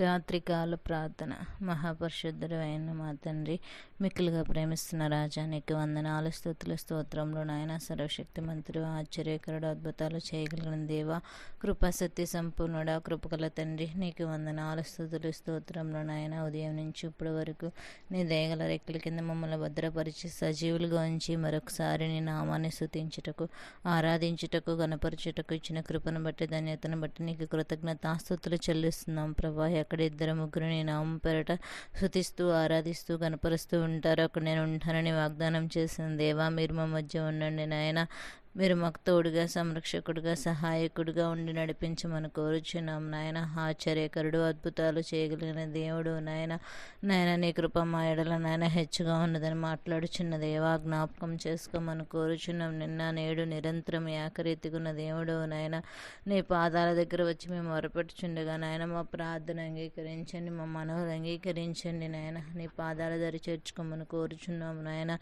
రాత్రికాల ప్రార్థన. మహాపరిశుద్ధుడు అయిన మా తండ్రి మిక్కులుగా ప్రేమిస్తున్న రాజా నీకు వందనాలు స్థుతుల స్తోత్రంలో నాయన. సర్వశక్తి మంత్రి ఆశ్చర్యకరుడు అద్భుతాలు చేయగలిగిన దేవ కృపాసత్య సంపూర్ణుడా కృపగల తండ్రి. నీకు వందనాలు స్థుతులు స్తోత్రంలో నాయన. ఉదయం నుంచి ఇప్పటి వరకు నీ దయగల రెక్కల కింద మమ్మల్ని భద్రపరిచి సజీవులుగా ఉంచి మరొకసారి నీ నామాన్ని స్థుతించుటకు ఆరాధించుటకు గణపరచుటకు ఇచ్చిన కృపను బట్టి ధన్యతను బట్టి నీకు కృతజ్ఞతాస్తుతులు చెల్లిస్తున్నాం. ప్రభా ఎక్కడ ఇద్దరు ముగ్గురు నీ నామం పెరట శుతిస్తూ ఆరాధిస్తూ గణపరుస్తూ ఉంటారో. అక్కడ నేను ఉంటానని వాగ్దానం చేసిన దేవా మీరు మా మధ్య ఉండండి నాయన. మీరు మాకు తోడుగా సంరక్షకుడుగా సహాయకుడుగా ఉండి నడిపించమని కోరుచున్నాం. నాయన ఆశ్చర్యకరుడు అద్భుతాలు చేయగలిగిన దేవుడు. నాయన నాయన నీ కృప మా ఎడల నాయన హెచ్చుగా ఉన్నదని మాట్లాడుచున్న దేవా జ్ఞాపకం చేసుకోమని కోరుచున్నాం. నిన్న నేడు నిరంతరం ఏకరీతిగున్న దేవుడు. నాయన నీ పాదాల దగ్గర వచ్చి మేము మొరపెట్టుచుండగా నాయన మా ప్రార్థన అంగీకరించండి మా మనవులు అంగీకరించండి. నాయన నీ పాదాల దరి చేర్చుకోమని కోరుచున్నాము నాయన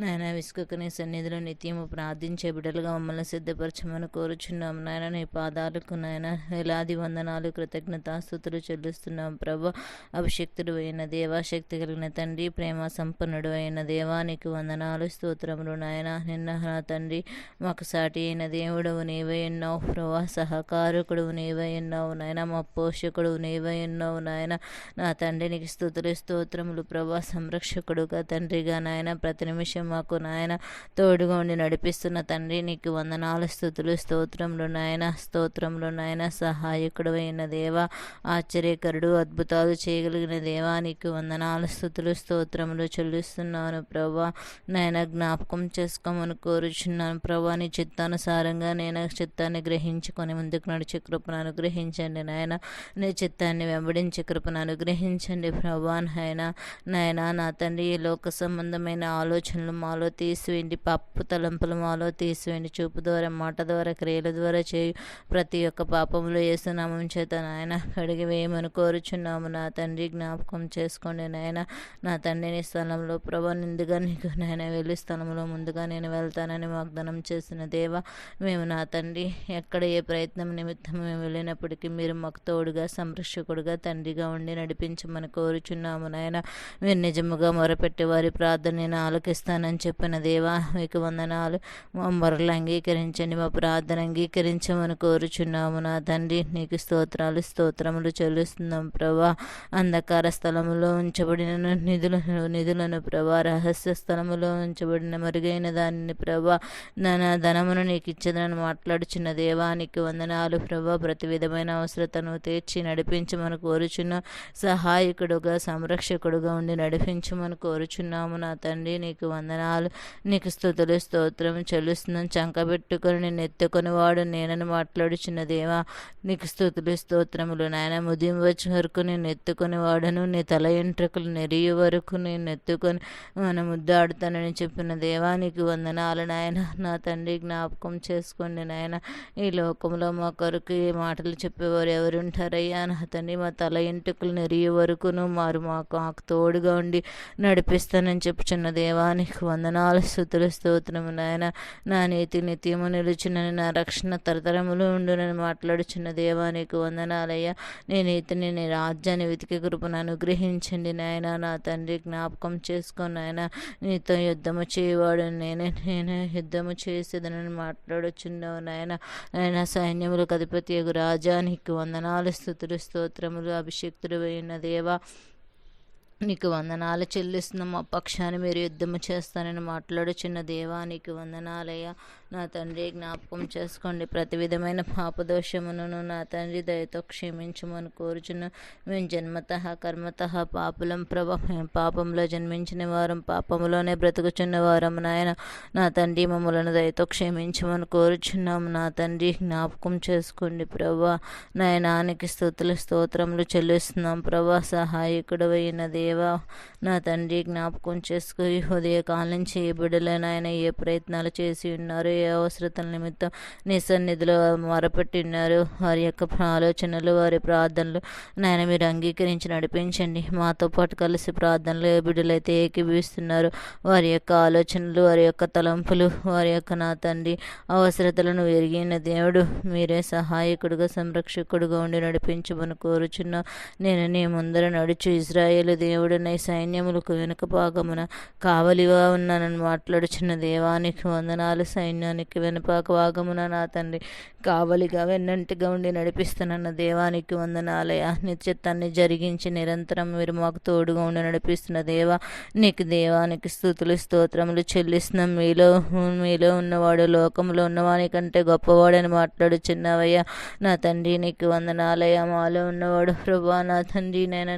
నాయన విసుకకు నీ సన్నిధిలో నిత్యము ప్రార్థించే బిడ్డలుగా మమ్మల్ని సిద్ధపరచమని కోరుచున్నాం నాయన. నీ పాదాలకు నాయన వేలాది వందనాలు కృతజ్ఞతాస్థుతులు చెల్లిస్తున్నాం ప్రభు. అభిషక్తుడు అయిన దేవా శక్తి కలిగిన తండ్రి ప్రేమ సంపన్నుడు అయిన దేవా నీకు వందనాలు స్తోత్రములు నాయన. నిన్న నా తండ్రి మాకు సాటి అయిన దేవుడవు నీవై ఉన్నావు ప్రభా. సహకారకుడు నీవై ఉన్నావు నాయన. మా పోషకుడు నీవై ఉన్నావు నాయన. నా తండ్రి నీకు స్థుతులు స్తోత్రములు ప్రభా. సంరక్షకుడుగా తండ్రిగా నాయన. ప్రతి నిమిషం మాకు నాయన తోడుగా ఉండి నడిపిస్తున్న తండ్రి నీకు వందనాలు స్థుతులు స్తోత్రములు నాయన స్తోత్రములు నాయన సహాయకుడు అయిన దేవా ఆశ్చర్యకరుడు అద్భుతాలు చేయగలిగిన దేవా నీకు వందనాలు స్థుతులు స్తోత్రములు చెల్లిస్తున్నాను ప్రభా. నాయన జ్ఞాపకం చేసుకోమని కోరుచున్నాను ప్రభా. నీ చిత్తానుసారంగా నేను చిత్తాన్ని గ్రహించుకొని ముందుకు నడిచే కృపను అనుగ్రహించండి నాయన. నీ చిత్తాన్ని వెంబడించే కృపను అనుగ్రహించండి ప్రభా నాయన. నాయన నా తండ్రి ఈ లోక సంబంధమైన ఆలోచనలు మాలో తీసివేయండి. పప్పు తలంపులు మాలో తీసి యేసుని చూపు ద్వారా మాట ద్వారా క్రియల ద్వారా చేయు ప్రతి ఒక్క పాపంలో వేస్తున్నామం చేత నాయన అడిగి వేయమని కోరుచున్నాము. నా తండ్రి జ్ఞాపకం చేసుకోండి నాయన. నా తండ్రిని స్థలంలో ప్రభా నిందుగా నీకు నాయన వెళ్ళి స్థలంలో ముందుగా నేను వెళ్తానని వాగ్దానం చేసిన దేవ మేము నా తండ్రి ఎక్కడ ఏ ప్రయత్నం నిమిత్తం మేము వెళ్ళినప్పటికీ మీరు మాకు తోడుగా సంరక్షకుడుగా తండ్రిగా ఉండి నడిపించమని కోరుచున్నాము నాయన. మీరు నిజముగా మొరపెట్టి వారి ప్రార్థన నేను ఆలకిస్తానని చెప్పిన దేవా మీకు వందనాలు. మా మొరలు అంగీకరించండి. మా ప్రార్థన అంగీకరించమని కోరుచున్నాము. నా తండ్రి నీకు స్తోత్రాలు స్తోత్రములు చెల్లిస్తున్నాం ప్రభా. అంధకార స్థలములో ఉంచబడిన నిధులను నిధులను ప్రభా. రహస్య స్థలములో ఉంచబడిన మరుగైన దానిని ప్రభా. నా ధనమును నీకు ఇచ్చదని మాట్లాడుచున్న దేవానికి వందనాలు ప్రభా. ప్రతి విధమైన అవసరతను తీర్చి నడిపించమని కోరుచున్న సహాయకుడుగా సంరక్షకుడుగా ఉండి నడిపించమని కోరుచున్నాము. నా తండ్రి నీకు వందనాలు నీకు స్థుతులు స్తోత్రం చెల్లిస్తున్నాం. చంకబెట్టుకొని నేను ఎత్తుకొని వాడు నేనని మాట్లాడుచున్న దేవా నీకు స్థుతులు స్తోత్రములు నాయన. ముదిం వచ్చే వరకు నేను ఎత్తుకొని వాడను. నీ తల ఎంట్రుకలు నెరియ వరకు నేను ఎత్తుకొని మన ముద్దాడుతానని చెప్పిన దేవా నీకు వందనాలు నాయన. నా తండ్రి జ్ఞాపకం చేసుకోండి నాయన. ఈ లోకంలో మా కొరకు ఈ మాటలు చెప్పేవారు ఎవరు ఉంటారయ్యా నా తండ్రి మా తల ఎంట్రుకలు నెరియ వరకును మారు మాకు మాకు తోడుగా ఉండి నడిపిస్తానని చెప్పుచున్న దేవా నీకు వందనాలు స్థుతులు స్తోత్రము నాయన. నా నీతి నిత్యము నిలుచునని నా రక్షణ తరతరములు ఉండునని మాట్లాడుచున్న దేవా నీకు వందనాలయ్యా. నీ నీతిని నీ రాజ్యాన్ని వెతికి కృపను అనుగ్రహించండి నాయన. నా తండ్రి జ్ఞాపకం చేసుకొని నాయన. నీతో యుద్ధము చేయవాడు నేనే నేనే యుద్ధము చేసేదనని మాట్లాడుచున్నావు నాయన. నాయన సైన్యములకు అధిపతి రాజా నీకు వందనాలు స్థుతులు స్తోత్రములు అభిషక్తుడు అయిన దేవా. నీకు వందనాలు చెల్లిస్తున్న. మా పక్షాన్ని మీరు యుద్ధము చేస్తానని మాట్లాడుచున్న దేవా. నీకు వందనాలయ్యా. నా తండ్రి జ్ఞాపకం చేసుకోండి. ప్రతి విధమైన పాపదోషమును నా తండ్రి దయతో క్షమించమని కోరుచున్న మేము జన్మత కర్మత పాపులం ప్రభ. పాపంలో జన్మించిన వారం పాపంలోనే బ్రతుకుచున్న వారం నాయన. నా తండ్రి మమ్మలను దయతో క్షమించమని కోరుచున్నాము నా తండ్రి జ్ఞాపకం చేసుకోండి ప్రభా. నాయనానికి స్థుతులు స్తోత్రములు చెల్లిస్తున్నాం ప్రభా. సహాయకుడు అయిన దేవా నా తండ్రి జ్ఞాపకం చేసుకుని ఉదయకాలం నుంచి ఏ బిడ్డలైనా ఏ ప్రయత్నాలు చేసి ఉన్నారు ఏ అవసరతల నిమిత్తం నీ సన్నిధిలో మొరపెట్టిన్నారు వారి యొక్క ఆలోచనలు వారి ప్రార్థనలు నాయన మీరు అంగీకరించి నడిపించండి. మాతో పాటు కలిసి ప్రార్థనలు ఏ బిడ్డలైతే ఏకీభవిస్తున్నారు. వారి యొక్క ఆలోచనలు వారి యొక్క తలంపులు వారి యొక్క నా తండ్రి అవసరతలను ఎరిగిన దేవుడు మీరే సహాయకుడుగా సంరక్షకుడుగా ఉండి నడిపించమని కోరుచున్నా. నేను నీ ముందర నడుచు. ఇజ్రాయేల్ దేవుడు దేవుడనై సైన్యములకు వెనుక భాగమున కావలిగా ఉన్నానని మాట్లాడుచున్న దేవానికి వందనాలు. సైన్యానికి వెనుపాక భాగమున నా తండ్రి కావలిగా వెన్నంటిగా ఉండి నడిపిస్తున్న దేవానికి వందనాలయ నిత్యత్వాన్ని జరిగించి నిరంతరం మీరు మాకు తోడుగా ఉండి నడిపిస్తున్న దేవా నీకు దేవానికి స్థుతులు స్తోత్రములు చెల్లిస్తున్నాం మీలో మీలో ఉన్నవాడు లోకంలో ఉన్నవాని కంటే గొప్పవాడని మాట్లాడుచున్నావయ్యా. నా తండ్రి నీకు వందనాలయ మాలో ఉన్నవాడు ప్రభా నా తండ్రి నేను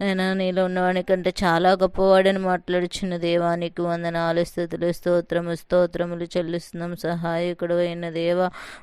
నేను నీలో ఉన్న కంటే చాలా గొప్పవాడని మాట్లాడుచున్న దేవానికి వందనాలు స్థుతులు స్తోత్రము స్తోత్రములు చెల్లిస్తున్నాం. సహాయకుడు అయిన దేవ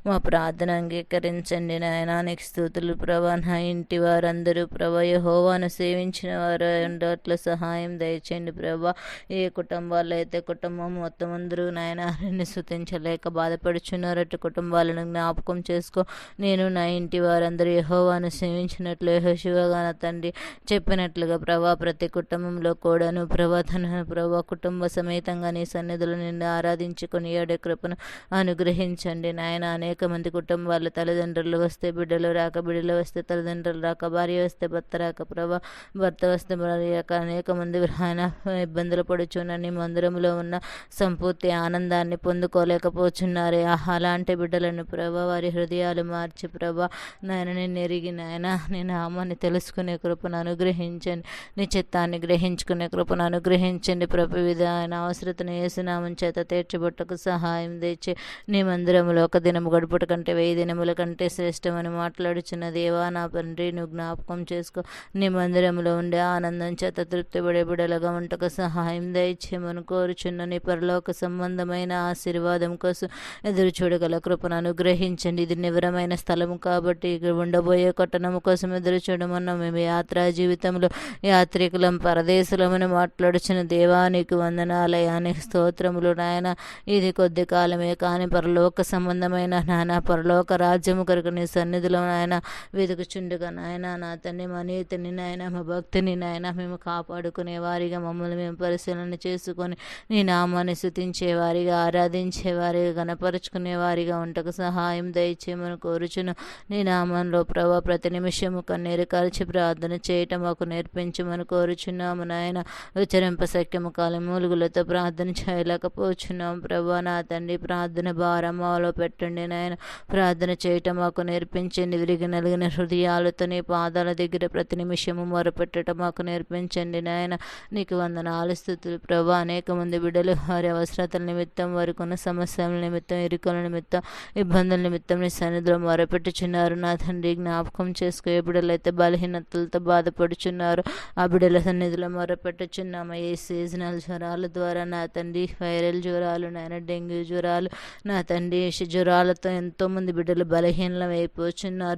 మా ప్రార్థన అంగీకరించండి నాయనానికి స్థుతులు ప్రభా. నా ఇంటి వారందరూ ప్రభా యహోవాను సేవించిన వారు ఉండట్లు సహాయం దయచేయండి ప్రభా. ఏ కుటుంబాల్లో అయితే కుటుంబం మొత్తం అందరూ నాయన స్థుతించలేక బాధపడుచున్నారు అటు కుటుంబాలను జ్ఞాపకం చేసుకో. నేను నా ఇంటి వారందరూ యహోవాను సేవించినట్లు యహోశివగా శివగాన తండ్రి చెప్పినట్లుగా ప్రభా ప్రతి కుటుంబంలో కూడాను ప్రభా తన ప్రభా కుటుంబ సమేతంగా నీ సన్నిధులు నిన్ను ఆరాధించుకుని ఏడే కృపను అనుగ్రహించండి. నాయన అనేక మంది కుటుంబాలు తల్లిదండ్రులు వస్తే బిడ్డలు రాక బిడ్డలు వస్తే తల్లిదండ్రులు రాక భార్య వస్తే భర్త రాక ప్రభా భర్త వస్తే భార్య రాక అనేక మంది ఆయన ఇబ్బందులు పడుచున్న నీ మందిరంలో ఉన్న సంపూర్తి ఆనందాన్ని పొందుకోలేకపోతున్నారే ఆహా అలాంటి బిడ్డలను ప్రభా వారి హృదయాలు మార్చి ప్రభా నాయన నేను ఎరిగి నాయన నేను అమ్మని తెలుసుకునే కృపను అనుగ్రహించండి. నీ చిత్తాన్ని గ్రహించుకునే కృపను అనుగ్రహించండి ప్రభు విధాన అవసరతను వేసినామం చేత తీర్చబట్టకు సహాయం తెచ్చి నీ మందిరంలో ఒక దినము గడుపుట కంటే వెయ్యి దినముల కంటే శ్రేష్టమని మాట్లాడుచున్న దేవా నా తండ్రి నువ్వు జ్ఞాపకం చేసుకో. నీ మందిరంలో ఉండే ఆనందం చేత తృప్తిపడే బిడలుగా ఉంటకు సహాయం దయచేయమని కోరుచున్న నీ పరలోక సంబంధమైన ఆశీర్వాదం కోసం ఎదురు చూడగల కృపను అనుగ్రహించండి. ఇది నివరమైన స్థలము కాబట్టి ఇక్కడ ఉండబోయే కట్టణము కోసం ఎదురు చూడమన్న మేము యాత్రా జీవితంలో యాత్ర యాత్రికులం పరదేశులమని మాట్లాడుచున్న దేవానికి వందనాలయానికి స్తోత్రములు నాయన. ఇది కొద్ది కాలమే కానీ పరలోక సంబంధమైన నాయన. పరలోక రాజ్యము కొరకు నీ సన్నిధిలో నాయన వెతుకుచుండుగా నాయన. నా తండ్రి మా నీతిని నాయన మా భక్తిని నాయన. మేము కాపాడుకునే వారిగా మమ్మల్ని మేము పరిశీలన చేసుకొని నీ నామాన్ని శుతించే వారిగా ఆరాధించే వారిగా కనపరుచుకునే వారిగా ఉంటకు సహాయం దయచేయమని కోరుచును. నీ నామంలో ప్రభా ప్రతి నిమిషము కన్నీరు కలిసి ప్రార్థన చేయటం మాకు నేర్పించమని కోరుచున్నాము నాయన. ఉచ్చరింప సఖ్యము కాలం మూలుగులతో ప్రార్థన చేయలేకపోచున్నాం ప్రభా. నా తండ్రి ప్రార్థన భారమాలో పెట్టండి నాయన. ప్రార్థన చేయటం మాకు నేర్పించండి. విరిగి నలిగిన హృదయాలతో నీ పాదాల దగ్గర ప్రతి నిమిషము మొరపెట్టడం మాకు నేర్పించండి నాయన. నీకు వందనాలు స్థుతులు ప్రభా. అనేక మంది బిడ్డలు వారి అవసరతల నిమిత్తం వారికి ఉన్న సమస్యల నిమిత్తం ఇరుకుల నిమిత్తం ఇబ్బందుల నిమిత్తం నీ సన్నిధిలో మొరపెట్టుచున్నారు. నా తండ్రి జ్ఞాపకం చేసుకో. ఏ బిడ్డలైతే బలహీనతలతో బాధపడుచున్నారు ఆ బిడ్డల సన్నిధిలో మొరపెట్టుచున్నాము ఏ సీజనల్ జ్వరాల ద్వారా నా తండ్రి వైరల్ జ్వరాలు నాయన డెంగ్యూ జ్వరాలు నా తండ్రి జ్వరాలతో ఎంతోమంది బిడ్డలు బలహీనం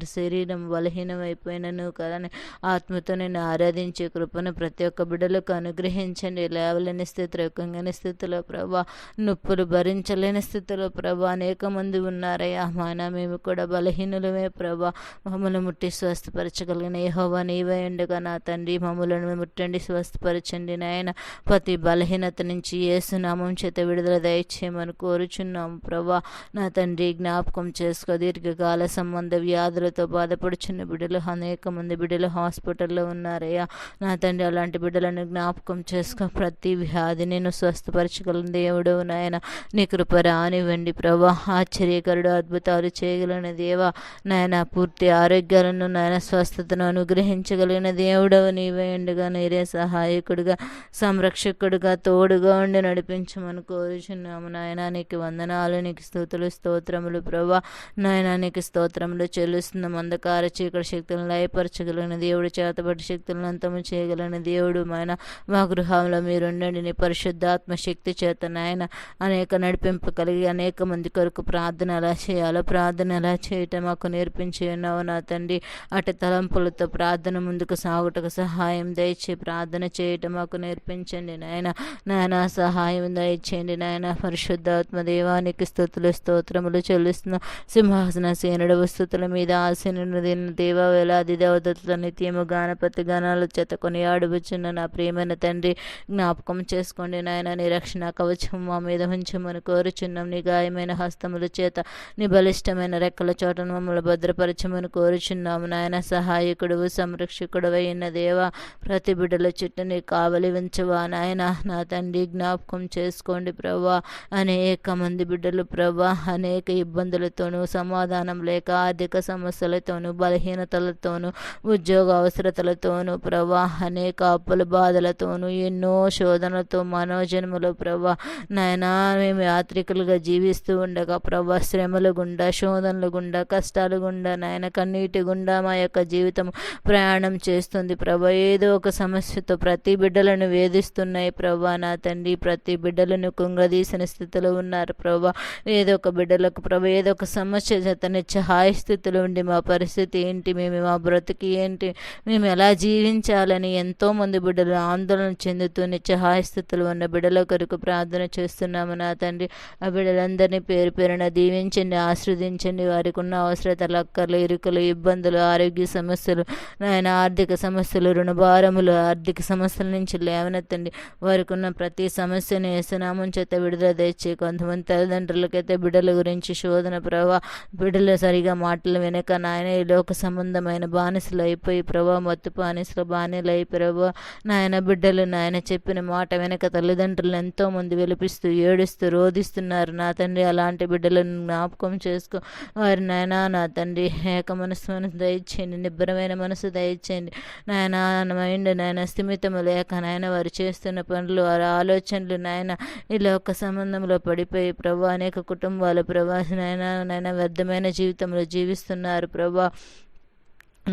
శరీరం బలహీనం అయిపోయినను కదా ఆత్మతో నేను ఆరాధించే కృపను ప్రతి ఒక్క బిడ్డలకు అనుగ్రహించండి. లేవలేని స్థితిలో కుంగని స్థితిలో ప్రభా నొప్పులు భరించలేని స్థితిలో ప్రభా అనేక మంది ఉన్నారయ్యా. మాన మేము కూడా బలహీనులమే ప్రభా. మమ్మల్ని ముట్టి స్వస్థపరచగలిగిన యహోవా నీవే ఉండగా నా తండ్రి మమ్మలను ముట్టండి స్వస్థపరచండి నాయన. ప్రతి బలహీనత నుంచి ఏసునామం చేత విడుదల దయచేయమని కోరుచున్నాం ప్రభా. నా తండ్రి జ్ఞాపకం చేసుకో. దీర్ఘకాల సంబంధ వ్యాధులతో బాధపడుచున్న బిడ్డలు అనేక మంది బిడ్డలు హాస్పిటల్లో ఉన్నారయ్యా. నా తండ్రి అలాంటి బిడ్డలను జ్ఞాపకం చేసుకో. ప్రతి వ్యాధి నేను స్వస్థపరచగలను దేవుడు నాయన. నీ కృప రానివ్వండి ప్రభా. ఆశ్చర్యకరుడు అద్భుతాలు చేయగలిగిన దేవా. నాయన పూర్తి ఆరోగ్యాలను నాయన స్వస్థతను అనుగ్రహించగలిగిన దేవుడవు నీవేయండి ఉండగా నీరే సహాయకుడిగా సంరక్షకుడిగా తోడుగా ఉండి నడిపించమని కోరుచున్నాము నాయన. నీకు వందనాలు నీకు స్తోతులు స్తోత్రములు ప్రభా. నాయన నీకు స్తోత్రములు చెల్లిస్తున్నాం. అంధకార చీకటి శక్తులను లయపరచగలిగిన దేవుడు చేతబడి శక్తులను అంతము చేయగలిగిన దేవుడు నాయన మా గృహంలో మీరుండండి. నీ పరిశుద్ధాత్మ శక్తి చేత నాయన అనేక నడిపింపు కలిగి అనేక మంది కొరకు ప్రార్థన ఎలా చేయాలో ప్రార్థన ఎలా చేయటం మాకు నేర్పించి ఉన్నావు నా తండ్రి. అటు తలంపులతో ప్రార్థన ముందుకు సాగుటకు సహాయం దయచే ప్రార్థన చేయటం మాకు నేర్పించండి నాయన. నాయన సహాయం దయచేయండి నాయన. పరిశుద్ధాత్మ దేవానికి స్థుతులు స్తోత్రములు చెల్లిస్తున్న. సింహాసన సేనుడు స్థుతుల మీద ఆసీనుడు దేవ వేలాది దేవతల నిత్యము గానపతి గానాలు చేత కొని ఆడుబుచున్న నా ప్రియమైన తండ్రి జ్ఞాపకం చేసుకోండి నాయన. నిరక్షణ కవచం మా మీద ఉంచమని కోరుచున్నాం. నీ గాయమైన హస్తముల చేత నీ బలిష్టమైన రెక్కల చోటను మమ్మల్ని భద్రపరచమని కోరుచున్నాము నాయన సహాయకుడు సంరక్షకుడు అయిన దేవ ప్రతి బిడ్డల చుట్టూ నీ కావలి ఉంచవా? నాయన నా తండ్రి జ్ఞాపకం చేసుకోండి ప్రభా అనేక మంది బిడ్డలు ప్రభా అనేక ఇబ్బందులతోనూ సమాధానం లేక ఆర్థిక సమస్యలతోనూ బలహీనతలతోనూ ఉద్యోగ అవసరతలతోనూ ప్రభా అనేక అప్పుల బాధలతోనూ ఎన్నో శోధనలతో మనోజన్మలో ప్రభా నాయనా మేము యాత్రికులుగా జీవిస్తూ ఉండగా ప్రభా శ్రమలు గుండా శోధనల గుండా కష్టాలు గుండా నాయన కన్నీటి గుండా మా యొక్క జీవితం ప్రయాణం చేస్తుంది ప్రభా ఏదో ఒక సమస్యతో ప్రతి బిడ్డలను వేధిస్తున్నాయి ప్రభా. నా తండ్రి ప్రతి బిడ్డలను కుంగదీసిన స్థితిలో ఉన్నారు ప్రభా. ఏదో ఒక బిడ్డలకు ప్రభా ఏదో ఒక సమస్య చేత హాయి స్థితిలో ఉండి మా పరిస్థితి ఏంటి? మేము మా బ్రతికి ఏంటి? మేము ఎలా జీవించాలని ఎంతోమంది బిడ్డలు ఆందోళన చెందుతూ నిత్యహాయ స్థితిలో ఉన్న బిడ్డల కొరకు ప్రార్థన చేస్తున్నాము నా తండ్రి. ఆ బిడ్డలందరినీ పేరు పేరున దీవించండి ఆశ్రదించండి. వారికి ఉన్న అవసరతలు అక్కర్లు ఇరుకులు ఇబ్బందులు ఆరోగ్య సమస్యలు నాయన ఆర్థిక సమస్యలు రుణభారములు ఆర్థిక సమస్యల నుంచి లేవనెత్తండి. వారికి ఉన్న ప్రతి సమస్యను ఏసునామం చేత విడుదల తెచ్చి కొంతమంది తల్లిదండ్రులకైతే బిడ్డల గురించి శోధన ప్రభా బిడ్డలు సరిగా మాటలు వెనక నాయన ఈ లోక సంబంధమైన బానిసలు అయిపోయి ప్రభా మత్తు బానిసలు బానిలు అయి ప్రభా నాయన బిడ్డలు నాయన చెప్పిన మాట వెనక తల్లిదండ్రులు ఎంతోమంది వెలిపిస్తూ ఏడుస్తూ రోధిస్తున్నారు. నా తండ్రి అలాంటి బిడ్డలను జ్ఞాపకం చేసుకో. వారి నాయన నా తండ్రి ఏక మనసు మనసు దయచేయండి నిబ్బరమైన మనసు దయచేయండి. నాయన మైండ్ నాయన స్థిమితము లేక నాయన వారు చేస్తున్న పనులు వారి ఆలోచనలు నాయన ఇలా ఒక సంబంధంలో పడిపోయి ప్రభా అనేక కుటుంబాలు ప్రభా నాయన నాయన వ్యర్థమైన జీవితంలో జీవిస్తున్నారు ప్రభా.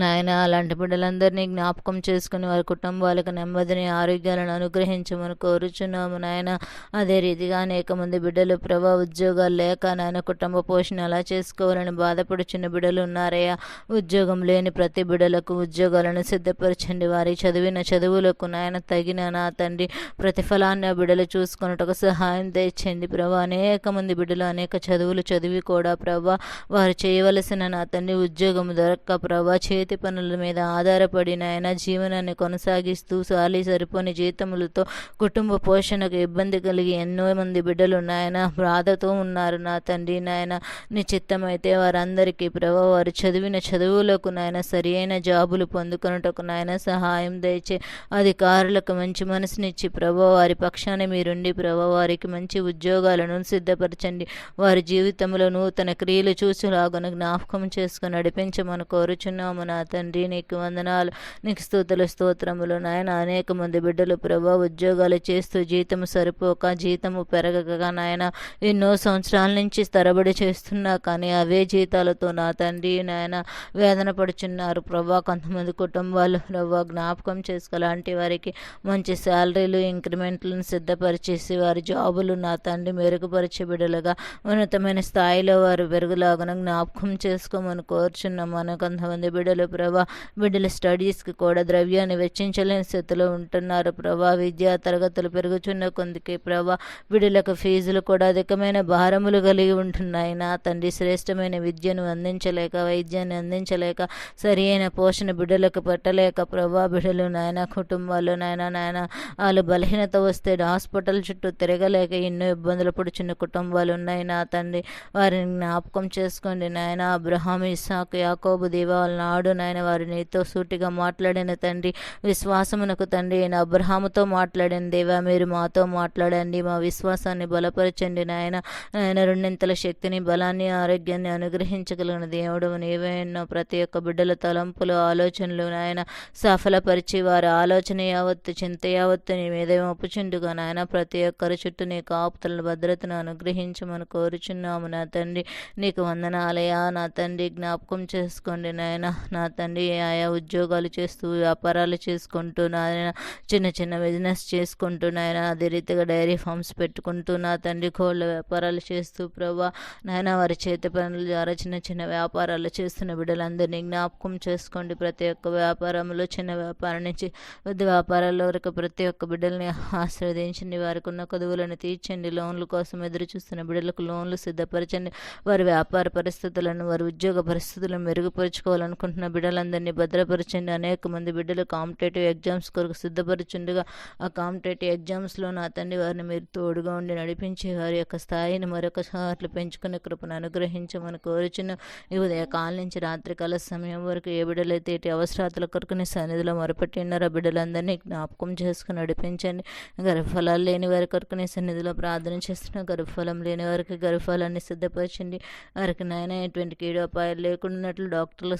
నాయన అలాంటి బిడ్డలందరినీ జ్ఞాపకం చేసుకుని వారి కుటుంబాలకు నెమ్మదిని ఆరోగ్యాలను అనుగ్రహించమని కోరుచున్నాము నాయన. అదే రీతిగా అనేక మంది బిడ్డలు ప్రభా ఉద్యోగాలు లేక నాయన కుటుంబ పోషణ ఎలా చేసుకోవాలని బాధపడుచున్న బిడ్డలు ఉన్నారయ్యా. ఉద్యోగం లేని ప్రతి బిడ్డలకు ఉద్యోగాలను సిద్ధపరచండి. వారి చదివిన చదువులకు నాయన తగిన నా తండ్రి ప్రతిఫలాన్ని ఆ బిడ్డలు చూసుకున్నట్టుకు సహాయం తెచ్చండి ప్రభా అనేక మంది బిడ్డలు అనేక చదువులు చదివి కూడా ప్రభా వారు చేయవలసిన నా తండ్రి ఉద్యోగం దొరక్క ప్రభా చేతి పనుల మీద ఆధారపడి నాయన జీవనాన్ని కొనసాగిస్తూ సాలి సరిపోని జీతములతో కుటుంబ పోషణకు ఇబ్బంది కలిగి ఎన్నో మంది బిడ్డలు నాయన బాధతో ఉన్నారు నా తండ్రి నాయన. నిశ్చిత్తమైతే వారందరికీ ప్రభా వారు చదివిన చదువులకు నాయన సరి అయిన జాబులు పొందుకొనుటకు నాయన సహాయం దయచే అధికారులకు మంచి మనసునిచ్చి ప్రభా వారి పక్షాన మీరుండి ప్రభా వారికి మంచి ఉద్యోగాలను సిద్ధపరచండి. వారి జీవితంలో నూతన క్రియలు చూసి చూసేలాగా జ్ఞాపకం చేసుకుని నడిపించమని కోరుచున్నాము నా తండ్రి నీకు వందనాలు. నీకు స్తోతుల స్తోత్రములు నాయన. అనేక మంది బిడ్డలు ప్రభా ఉద్యోగాలు చేస్తూ జీతం సరిపోక జీతము పెరగక నాయన. ఎన్నో సంవత్సరాల నుంచి తరబడి చేస్తున్నా కానీ అవే జీతాలతో నా తండ్రి నాయన వేదన పడుచున్నారు. ప్రభా కొంతమంది కుటుంబాలు ప్రభా జ్ఞాపకం చేసుకోలాంటి వారికి మంచి శాలరీలు ఇంక్రిమెంట్లను సిద్ధపరిచేసి వారి జాబులు నా తండ్రి మెరుగుపరిచే బిడ్డలుగా ఉన్నతమైన స్థాయిలో వారు పెరుగులాగన జ్ఞాపకం చేసుకోమని కోరుచున్నాం. మన కొంతమంది బిడ్డలు ప్రభా. బిడ్డల స్టడీస్కి కూడా ద్రవ్యాన్ని వెచ్చించలేని స్థితిలో ఉంటున్నారు ప్రభా. విద్యా తరగతులు పెరుగుచున్న కొందికి ప్రభా. బిడ్డలకు ఫీజులు కూడా అధికమైన భారములు కలిగి ఉంటున్నాయి. నా తండ్రి శ్రేష్టమైన విద్యను అందించలేక వైద్యాన్ని అందించలేక సరి అయిన పోషణ బిడ్డలకు పెట్టలేక ప్రభా. బిడ్డలు నాయన కుటుంబాలు నాయన నాయన వాళ్ళు బలహీనత వస్తే హాస్పిటల్ చుట్టూ తిరగలేక ఎన్నో ఇబ్బందులు పడుచున్న కుటుంబాలు ఉన్నాయి. నా తండ్రి వారిని జ్ఞాపకం చేసుకోండి నాయన. అబ్రహాం ఇస్సాకు యాకోబు దేవాల నాడు నాయన వారు నీతో సూటిగా మాట్లాడిన తండ్రి విశ్వాసమునకు తండ్రి అయిన అబ్రహాముతో మాట్లాడిన దేవా మీరు మాతో మాట్లాడండి. మా విశ్వాసాన్ని బలపరచండి నాయన. నాయన రెండింతల శక్తిని బలాన్ని ఆరోగ్యాన్ని అనుగ్రహించగలిగిన దేవుడు. నీవేనో ప్రతి ఒక్క బిడ్డల తలంపులు ఆలోచనలు నాయన. సఫలపరిచి వారి ఆలోచన యావత్తు చింత యావత్తు నీ మీద ఒప్పుచుండుగా నాయన. ప్రతి ఒక్కరి చుట్టూ నీ కాపుతల భద్రతను అనుగ్రహించమని కోరుచున్నాము నా తండ్రి. నీకు వందనాలయా నా తండ్రి. జ్ఞాపకం చేసుకోండి నాయన. నా తండ్రి ఆయా ఉద్యోగాలు చేస్తూ వ్యాపారాలు చేసుకుంటూ నాయన చిన్న చిన్న బిజినెస్ చేసుకుంటూ నాయన అదే రీతిగా డైరీ ఫార్మ్స్ పెట్టుకుంటూ నా తండ్రి కోళ్ళ వ్యాపారాలు చేస్తూ ప్రభా నాయన వారి చేతి పనుల ద్వారా చిన్న చిన్న వ్యాపారాలు చేస్తున్న బిడ్డలందరినీ జ్ఞాపకం చేసుకోండి. ప్రతి ఒక్క వ్యాపారంలో చిన్న వ్యాపారం నుంచి పెద్ద వ్యాపారాల వరకు ప్రతి ఒక్క బిడ్డల్ని ఆశ్రవదించండి. వారికి ఉన్న కొదువులను తీర్చండి. లోన్ల కోసం ఎదురు చూస్తున్న బిడ్డలకు లోన్లు సిద్ధపరచండి. వారి వ్యాపార పరిస్థితులను వారి ఉద్యోగ పరిస్థితులను చేసిన బిడ్డలందరినీ భద్రపరచండి. అనేక మంది బిడ్డలు కాంపిటేటివ్ ఎగ్జామ్స్ కొరకు సిద్ధపరచుండగా ఆ కాంపిటేటివ్ ఎగ్జామ్స్లో నా తండ్రి వారిని మీరు తోడుగా ఉండి నడిపించి వారి యొక్క స్థాయిని మరొకసార్లు పెంచుకునే కృపను అనుగ్రహించమని కోరుచున్న. ఈ కాలం నుంచి రాత్రికాల సమయం వరకు ఏ బిడ్డలైతే ఇటు అవసరాతుల కొరకు నీ సన్నిధిలో మొరపెట్టి ఉన్నారో బిడ్డలందరినీ జ్ఞాపకం చేసుకుని నడిపించండి. గర్భఫలాలు లేని వారి కొరకు నీ సన్నిధిలో ప్రార్థన చేస్తున్న. గర్భఫలం లేని వారికి గర్భఫలాన్ని సిద్ధపరచండి. వారికి నాయన ఎటువంటి కీడోపాయాలు లేకుండాట్లు డాక్టర్లు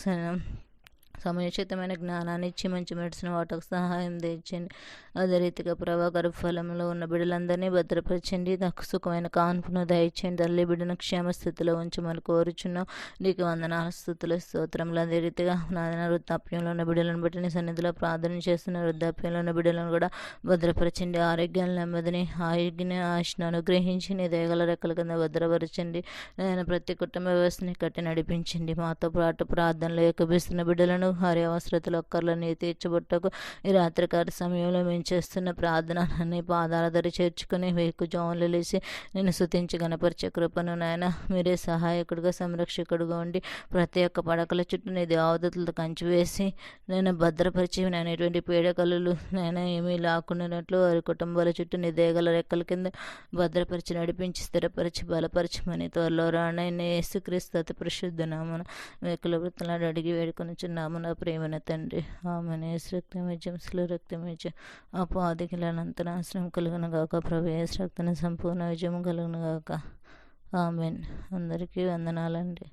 స- సమయోచితమైన జ్ఞానాన్ని ఇచ్చి మంచి మెడిసిన్ వాటకు సహాయం తెచ్చండి అదే రీతిగా ప్రభా గర్భఫలంలో ఉన్న బిడ్డలందరినీ భద్రపరచండి నాకు సుఖమైన కాన్పును దయచేయండి తల్లి. బిడ్డను క్షేమ స్థితిలో ఉంచమని కోరుచున్నాం. నీకు వందనాల స్థుతుల స్తోత్రములు. అదే రీతిగా నాదన వృద్ధాప్యంలో ఉన్న బిడ్డలను బట్టి నీ సన్నిధిలో ప్రార్థన చేస్తున్న వృద్ధాప్యంలో ఉన్న బిడ్డలను కూడా భద్రపరచండి. ఆరోగ్యాన్ని నెమ్మదిని ఆయుగ్ని ఆశను అనుగ్రహించి నీ దయగల రెక్కల కింద భద్రపరచండి. నేను ప్రతి కుటుంబ వ్యవస్థని కట్టి నడిపించండి. మాతో పాటు ప్రార్థనలో ఏకభిస్తున్న బిడ్డలను వారి అవసరతలు ఒక్కర్లని తీర్చబుట్టకు ఈ రాత్రికాల సమయంలో మేము చేస్తున్న ప్రార్థనని పాదాల ధర చేర్చుకుని వేకు జోన్లు లేచి నేను శుతించి గణపరిచే కృపను నాయన మీరే సహాయకుడిగా సంరక్షకుడుగా ఉండి ప్రతి ఒక్క పడకల చుట్టూ నీ దేవదతులతో కంచి వేసి నేను భద్రపరిచి నేను ఎటువంటి పీడకలు నేను ఏమీ లాక్కున్నట్లు వారి కుటుంబాల చుట్టూ నీ దేగల రెక్కల కింద భద్రపరిచి నడిపించి స్థిరపరిచి బలపరచమని త్వరలో రానైన యేసుక్రీస్తు అతి ప్రసిద్ధ నామన వేకుల వృత్తులను అడిగి వేడుకొని చిన్నాము నా ప్రేమన తండ్రి. ఆమెను. యేసు రక్తమేజం స్లో రక్తమేజం అపాధికులనంత నాశనం కలుగును గాక. ప్రభు యేసు రక్తన సంపూర్ణ విజయం కలుగును గాక. ఆమెన్. అందరికీ వందనాలండి.